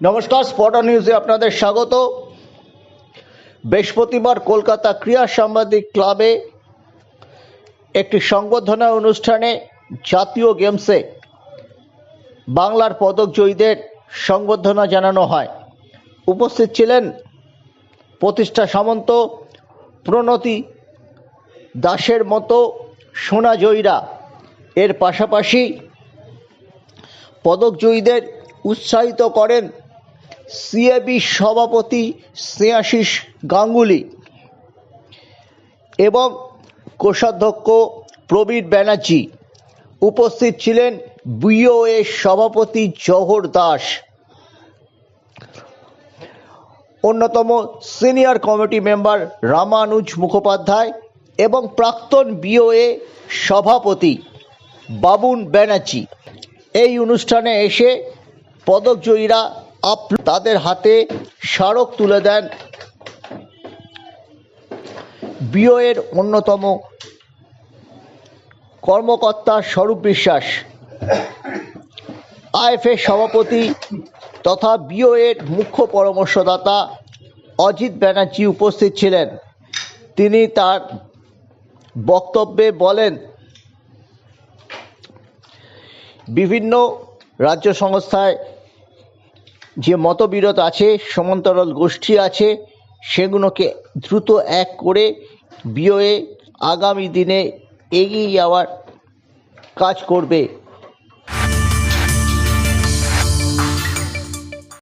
নমস্কার স্পটার নিউজে আপনাদের স্বাগত। বৃহস্পতিবার কলকাতা ক্রীড়া সাংবাদিক ক্লাবে একটি সংবর্ধনা অনুষ্ঠানে জাতীয় গেমসে বাংলার পদক জয়ীদের সংবর্ধনা জানানো হয়। উপস্থিত ছিলেন প্রতিষ্ঠা সামন্ত, প্রণতি দাসের মতো সোনা জয়ীরা। এর পাশাপাশি পদক জয়ীদের উৎসাহিত করেন সিএবি সভাপতি স্নেহাশিস গাঙ্গুলি এবং কোষাধ্যক্ষ প্রবীর ব্যানার্জি উপস্থিত ছিলেন বিওএ সভাপতি জহর দাস। অন্যতম senior committee member Ramanuj Mukhopadhyay এবং প্রাক্তন বিওএ সভাপতি বাবুন ব্যানার্জি। এই অনুষ্ঠানে এসে পদকজয়ীরা তাদের হাতে স্মারক তুলে দেন বিওএর অন্যতম কর্মকর্তা স্বরূপ বিশ্বাস। আইএফএ সভাপতি তথা বিওএর মুখ্য পরামর্শদাতা অজিত ব্যানার্জি উপস্থিত ছিলেন। তিনি তার বক্তব্যে বলেন, বিভিন্ন রাজ্য সংস্থায় যে মতবিরোধ আছে, সমান্তরাল গোষ্ঠী আছে, সেগুলোকে দ্রুত এক করে বিওএ আগামী দিনে এগিয়ে যাওয়ার কাজ করবে।